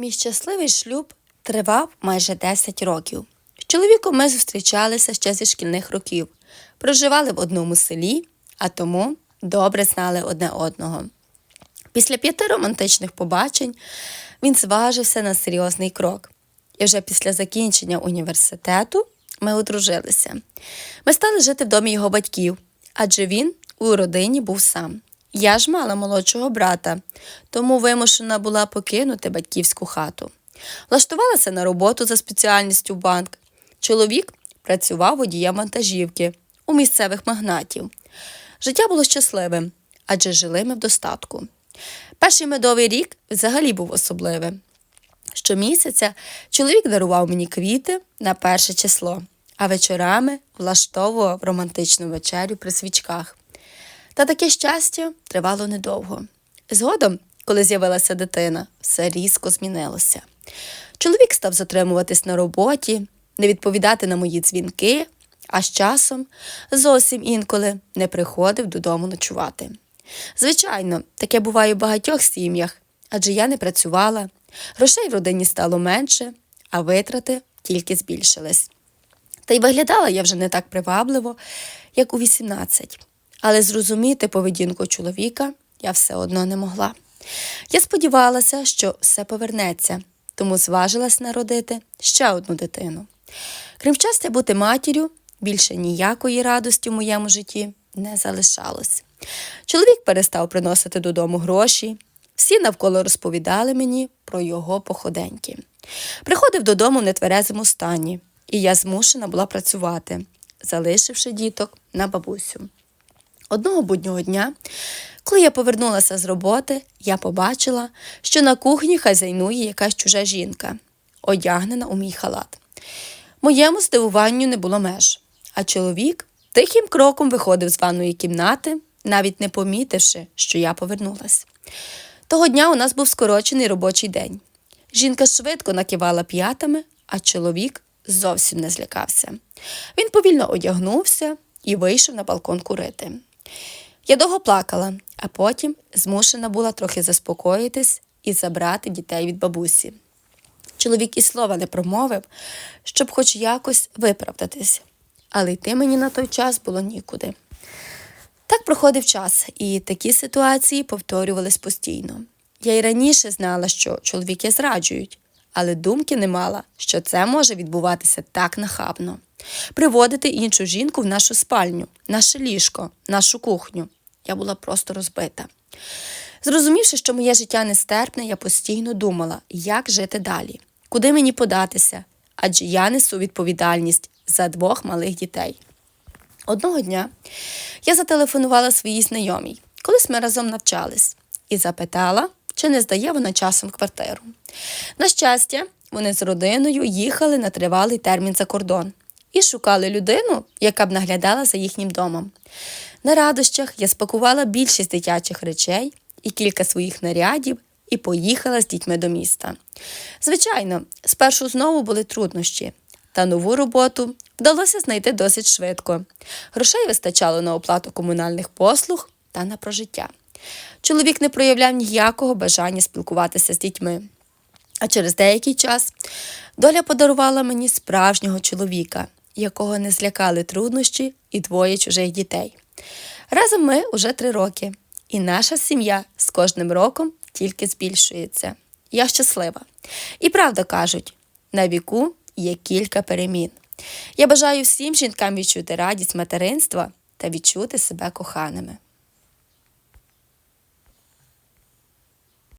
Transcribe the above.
Мій щасливий шлюб тривав майже 10 років. З чоловіком ми зустрічалися ще зі шкільних років, проживали в одному селі, а тому добре знали одне одного. Після п'яти романтичних побачень він зважився на серйозний крок. І вже після закінчення університету ми одружилися. Ми стали жити в домі його батьків, адже він у родині був сам. Я ж мала молодшого брата, тому вимушена була покинути батьківську хату. Влаштувалася на роботу за спеціальністю банк. Чоловік працював водієм вантажівки у місцевих магнатів. Життя було щасливим, адже жили ми в достатку. Перший медовий рік взагалі був особливим. Щомісяця чоловік дарував мені квіти на перше число, а вечорами влаштовував романтичну вечерю при свічках. Та таке щастя тривало недовго. Згодом, коли з'явилася дитина, все різко змінилося. Чоловік став затримуватись на роботі, не відповідати на мої дзвінки, а з часом зовсім інколи не приходив додому ночувати. Звичайно, таке буває в багатьох сім'ях, адже я не працювала, грошей в родині стало менше, а витрати тільки збільшились. Та й виглядала я вже не так привабливо, як у 18. Але зрозуміти поведінку чоловіка я все одно не могла. Я сподівалася, що все повернеться, тому зважилась народити ще одну дитину. Крім щастя бути матір'ю, більше ніякої радості в моєму житті не залишалось. Чоловік перестав приносити додому гроші. Всі навколо розповідали мені про його походеньки. Приходив додому в нетверезому стані, і я змушена була працювати, залишивши діток на бабусю. Одного буднього дня, коли я повернулася з роботи, я побачила, що на кухні хазяйнує якась чужа жінка, одягнена у мій халат. Моєму здивуванню не було меж, а чоловік тихим кроком виходив з ванної кімнати, навіть не помітивши, що я повернулась. Того дня у нас був скорочений робочий день. Жінка швидко накивала п'ятами, а чоловік зовсім не злякався. Він повільно одягнувся і вийшов на балкон курити. Я довго плакала, а потім змушена була трохи заспокоїтись і забрати дітей від бабусі. Чоловік і слова не промовив, щоб хоч якось виправдатись, але йти мені на той час було нікуди. Так проходив час, і такі ситуації повторювались постійно. Я й раніше знала, що чоловіки зраджують, але думки не мала, що це може відбуватися так нахабно. Приводити іншу жінку в нашу спальню, наше ліжко, нашу кухню. Я була просто розбита. Зрозумівши, що моє життя нестерпне, я постійно думала, як жити далі, куди мені податися, адже я несу відповідальність за двох малих дітей. Одного дня я зателефонувала своїй знайомій, колись ми разом навчались, і запитала, чи не здає вона часом квартиру. На щастя, вони з родиною їхали на тривалий термін за кордон і шукали людину, яка б наглядала за їхнім домом. На радощах я спакувала більшість дитячих речей і кілька своїх нарядів і поїхала з дітьми до міста. Звичайно, спершу знову були труднощі, та нову роботу вдалося знайти досить швидко. Грошей вистачало на оплату комунальних послуг та на прожиття. Чоловік не проявляв ніякого бажання спілкуватися з дітьми. А через деякий час доля подарувала мені справжнього чоловіка, якого не злякали труднощі і двоє чужих дітей. Разом ми уже три роки, і наша сім'я з кожним роком тільки збільшується. Я щаслива. І правда кажуть, на віку є кілька перемін. Я бажаю всім жінкам відчути радість материнства та відчути себе коханими.